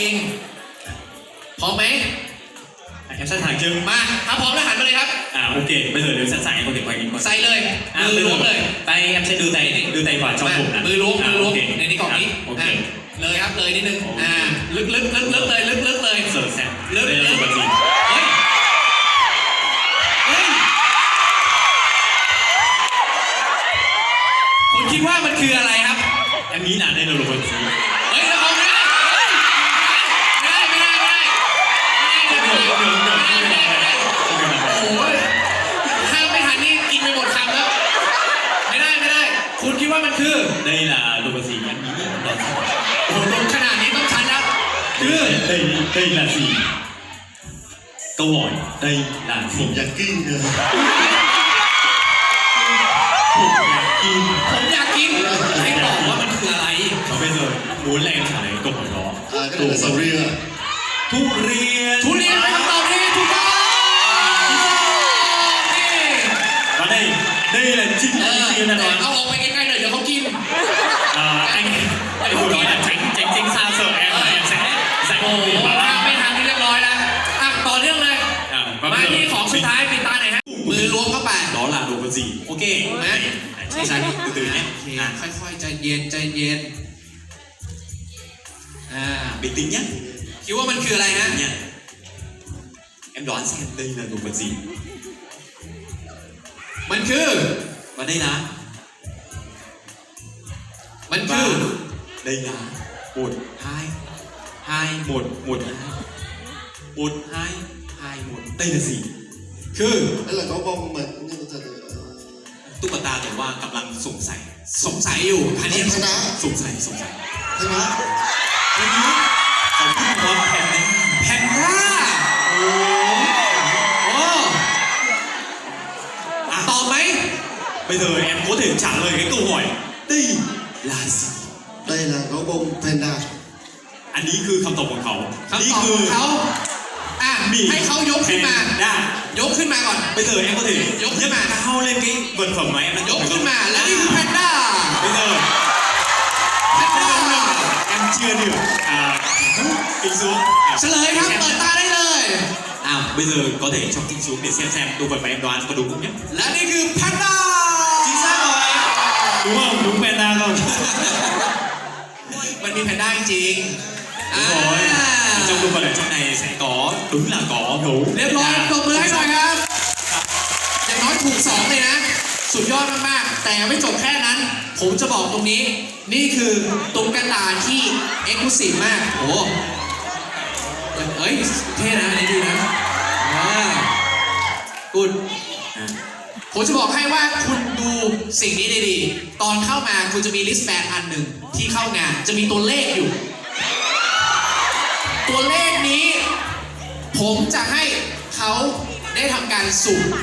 องพร้อมไหมแคปชั่นหางจึงมาถ้าพร้อมแล้วหันมาเลยครับ อ่าโอเคไม่เหลือเดี๋ยวใส่คนเด็กไปกินก่อนใส่เลยอะมือล้วงเลยไปแอปชั่นดูใจดูใจก่อนจองผมนะมือล้วงมือล้วงในนี้กล่องนี้โอเคเลยครับเลยนิดนึงอ่าลึกลึกลึกลึกเลยลึกลึกเลยสิร์ฟแซ่บลึกลึกเฮ้ยเฮ้คิดว่ามันคืออะไรครับอันนี้น่ะได้เราลงบัญชี คุณคิดว่ามันคือ đây là đồ vật gì em nghĩ là โอ้โหลงขนาดนี้ต้องชันแล้วคือ đây đây là gì câu hỏi đây là ผ gì มอยากกินเลย Hộp nhạc kim ผมอยากกินให้บอกว่ามันคืออะไร và bây giờ muốn là em trả lời câu hỏi đó อ่าก็เลยสเรีย thu riêng ทุเรียนเป็นคำตอบที่ถูกต้องนี่ và đây đây là chính เอ là อ riêng là แต่ đoán เอาออกไปใกล้ๆหน่อยเดี๋ยวเขากิน à, anh anh vừa nói là tránh tránh tránh xa sợ em là em sẽ dạy โอ้โห việc mà ถ้าไม่ทันนี่เรียบร้อยแล้วอะต่อเนื่องเลย à, và มา bây ที่ giờ ของสุด mình- ท้ายปิดตาหน่อยฮะ มือล้วงเข้าไป đó là đồ vật gì ok Đấy. chị sang đi từ từ nhé โอเค à, ค่อยๆ ใจเย็นใจเย็น อ่า bình tĩnh nhé คิดว่ามันคืออะไรฮะ nha em đoán xem đây là đồ vật gì มันคือ và đây là มันคือ và đây là một hai hai một một hai một hai hai một đây là gì คือนั่นแหละเขาบอกมันนี่มันจะเออตุ๊กตาแต่ว่ากำลังสงสัยสงสัยอยู่อันนี้ชนะสงสัยสงสัยใช่ไหมวันนี้เขาพูดว่าแผ่นนั้นแพนด้าโอ้โหตอบไหม bây giờ em có thể trả lời cái câu hỏi đây là gì ได้ละเขาบันนี้คือคำตอบของเขาคำตอบของเขาอะให้เขายกขึ้นมา ได้ ยกขึ้นมาก่อน ไปเถอะแอมก็ถือยกขึ้นมาเขาเล่นกิ๊บนผมไหมยกขึ้นมา แล้วนี่คือแพนด้า ไปเถอะแพนด้าแอมเชื่อเดือดอ่ากิ๊กซุกเฉลยครับ เปิดตาได้เลย อ้าวปเถ giờ có thể trong kim xuống để xem xem đồ vật mà em đoán có đúng không nhé là đây là panda chính xác rồi đúng không đúng panda không มันมีแพนด้าจริง đúng rồi trong đồ vật ở trong này sẽ có đúng là có gấu เรียบร้อย À, ปรบมือให้ chính หน่อย xác. ครับอย่างน้อยถูกสองเลยนะ สุดยอดมากๆ แต่ไม่จบแค่นั้น ผมจะบอกตรงนี้ นี่คือตุ๊กตาที่เอ็กซ์คลูซีฟมาก โอ้โหเอ้ย เท่นะ อันนี้ดีนะอ่าคุณ À, ผมจะบอกให้ว่าคุณดูสิ่งนี้ดีๆ ตอนเข้ามาคุณจะมีลิสต์แบนอันหนึ่งที่เข้างานจะมีตัวเลขอยู่ ตัวเลขนี้ ผมจะให้เขาได้ทำการสุ่ม